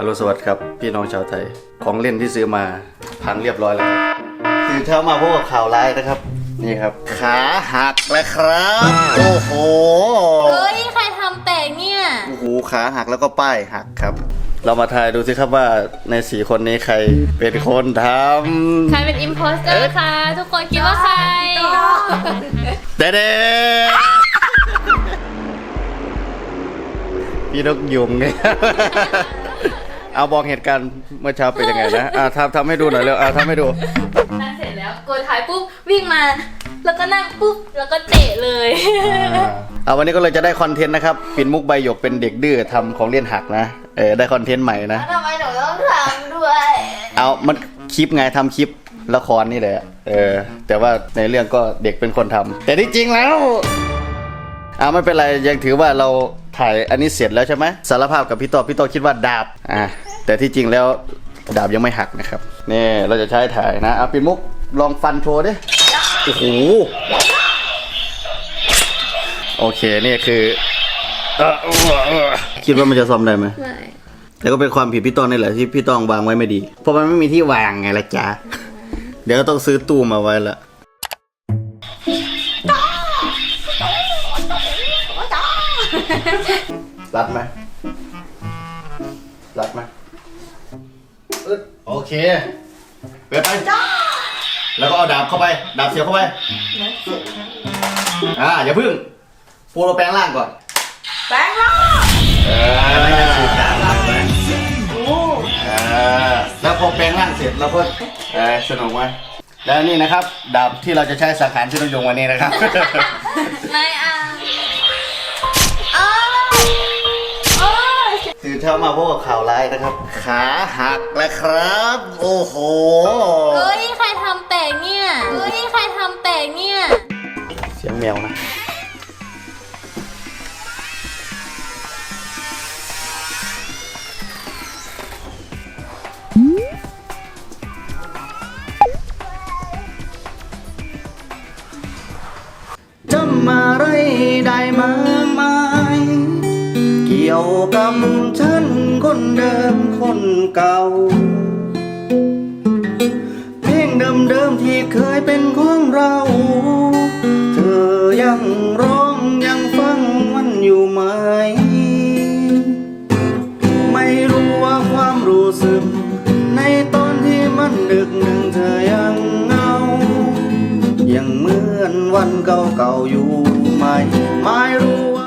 อรุณสวัสดิ์ครับ พี่น้องชาวไทย ของเล่นที่ซื้อมาพังเรียบร้อยแล้วครับตื่นเช้ามาพบกับข่าวร้ายนะครับ นี่ครับ ขาหักแล้วครับ โอ้โห เฮ้ย ใครทำแตกเนี่ย โอ้โห ขาหักแล้วก็ป้ายหักครับ เรามาทายดูสิครับว่าในสี่คนนี้ใครเป็นคนทใครเป็นอิมโพสเตอร์คะ ทุกคนคิดว่าใครำเด้เด้พี่นกยุงไง เอาบอกเหตุการณ์เมื่อเช้าเป็นยังไงนะอ่าทำทำให้ดูหน่อยเร็วอ่าทำให้ดู นั่งเสร็จแล้วกดถ่ายปุ๊บวิ่งมา แล้วก็นั่งปุ๊บแล้วก็เตะเลย เอาวันนี้ก็เลยจะได้คอนเทนต์นะครับ ปิ่นมุกใบหยกเป็นเด็กดื้อทำของเล่นหักนะ เออได้คอนเทนต์ใหม่นะ ทำไมหนูต้องทำด้วย เอามันคลิปไงทำคลิปละครนี่แหละ เออ แต่ว่าในเรื่องก็เด็กเป็นคนทำแต่ที่จริงแล้ว อ่าไม่เป็นไรยังถือว่าเราถ่ายอันนี้เสร็จแล้วใช่ไหมสารภาพกับพี่ต่อพี่ต่อคิดว่าดาบอ่า แต่ที่จริงแล้วดาบยังไม่หักนะครับนี่เราจะใช้ถ่ายนะเอาปิ่นมุกลองฟันโชว์ดิโอ้โหโอเคนี่คือเอ่อเอ่อเอ่อคิดว่ามันจะซ่อมได้ไหมไม่แล้วก็เป็นความผิดพี่ต้องนี่แหละที่พี่ต้องวางไว้ไม่ดี เพราะมันไม่มีที่วางไงละจ๊ะเดี๋ยวก็ต้องซื้อตู้มาไว้ละรัดไหมรัดไหม อึดโอเคเปิดไปแล้วก็เอาดาบเข้าไป ดาบเสียบเข้าไปอ่าอย่าพึ่งปูเราแปลงร่างก่อนแบงค์ล่าเออเออแล้วพอแปลงร่างเสร็จเราก็เออสนุกไหมแล้วนี่นะครับดาบที่เราจะใช้สังหารชื่อยงวันนี้นะครับน เช้ามาพบกับข่าวร้ายนะครับ ขาหักแล้วครับ โอ้โห เฮ้ย ใครทำแตกเนี่ย เฮ้ย ใครทำแตกเนี่ย เสียงแมวนะจำอะไรได้มา กี่ยวกับฉันคนเดิมคนเก่า เพลงเดิมๆที่เคยเป็นของเรา เธอยังร้องยังฟังมันอยู่ไหม ไม่รู้ว่าความรู้สึก ในตอนที่มันดึกหนึ่งเธอยังเงา ยังเหมือนวันเก่าๆอยู่ไหม ไม่รู้